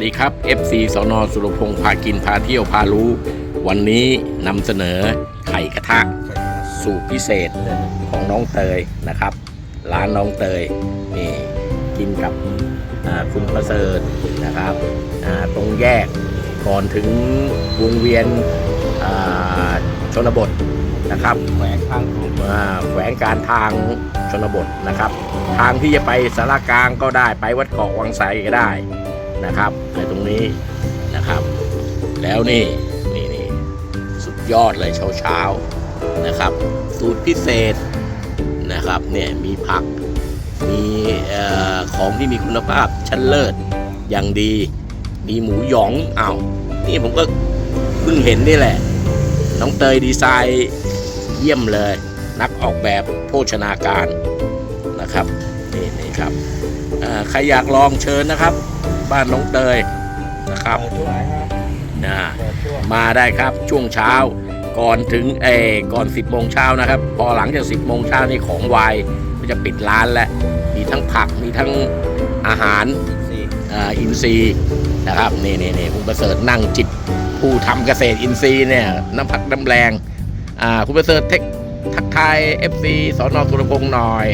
สดีครับ FC สนสุรพงษ์พากินพาเที่ยวพารู้ วันนี้นำเสนอไข่กระทะสูตรพิเศษของน้องเตยนะครับ ร้านน้องเตยนี่กินกับอ่าคุณประเสริฐนะครับอ่าตรงแยกก่อนถึงวงเวียนอ่าชนบทนะครับแขวงทางหลวงอ่าแขวงการทางชนบทนะครับ ทางที่จะไปสารกลางก็ได้ไปวัดเกาะวังไสก็ได้ นะครับในตรงนี้นะครับ แล้วนี่นี่นี่สุดยอดเลยเช้าเช้านะครับ สูตรพิเศษนะครับเนี่ยมีผักมีออของที่มีคุณภาพชั้นเลิศอย่างดี มีหมูหยองอ้าวนี่ผมก็เพิ่งเห็นนี่แหละ น้องเตยดีไซน์เยี่ยมเลย นักออกแบบโภชนาการนะครับ นี่นี่ครับเอ่อใครอยากลองเชิญนะครับ บ้านน้องเตยนะครับเปิดช่วงไหนครับนะเปิดช่วงมาได้ครับช่วงเช้าก่อนถึงเออก่อน 10โมงเช้านะครับ พอหลังจาก 10โมงเช้านี่ของวายก็จะปิดร้านแล้วมีทั้งผักมีทั้งอาหารสี่อ่าอินทรีย์นะครับนี่นี่นี่คุณประเสริฐนั่งจิตผู้ทำเกษตรอินทรีย์เนี่ยน้ำพักน้ำแรงอ่าคุณประเสริฐเทค ทักทาย FC สอนอสุรพงษ์หน่อย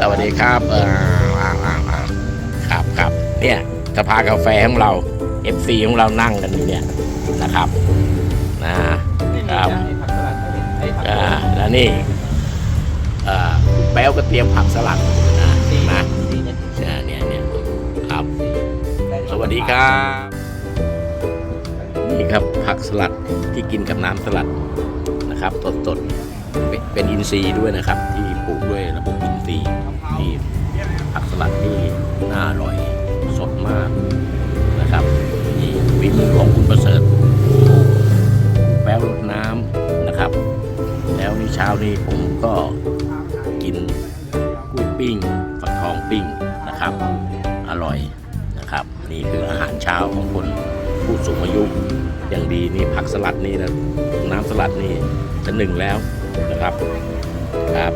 สวัสดีครับสวัสดีครับเอออ้าวอ้าวอ้าวครับครับเนี่ยสภากาแฟของเรา FC ของเรานั่งกันอยู่เนี่ยนะครับนะนี่ครับนี่ผักสลัดไม่ได้ไอ้ผักสอ่าลัดแล้วนี่อ่าแป๊วก็เตรียมผักสลัดนะสี่นะสี่นาทีเนี่ยเนี่ยเนี่ยครับได้สวัสดีครับ นี่ครับผักสลัดที่กินกับน้ำสลัดนะครับสดสดๆ เป็นอินทรีย์ด้วยนะครับ ที่ปลูกด้วยระบบอินทรีย์ที่ผักสลัดนี่น่าอร่อยสดมากนะครับนี่ฝีมือของคุณประเสริฐแป้วรดน้ำนะครับ แล้วนี่เช้านี้ผมก็กินกล้วยปิ้งฟักทองปิ้งนะครับ อร่อยนะครับ นี่คืออาหารเช้าของคนผู้สูงอายุอย่างดีนี่ผักสลัดนี่นะน้ำสลัดนี่จะหนึ่งแล้ว นะครับครับ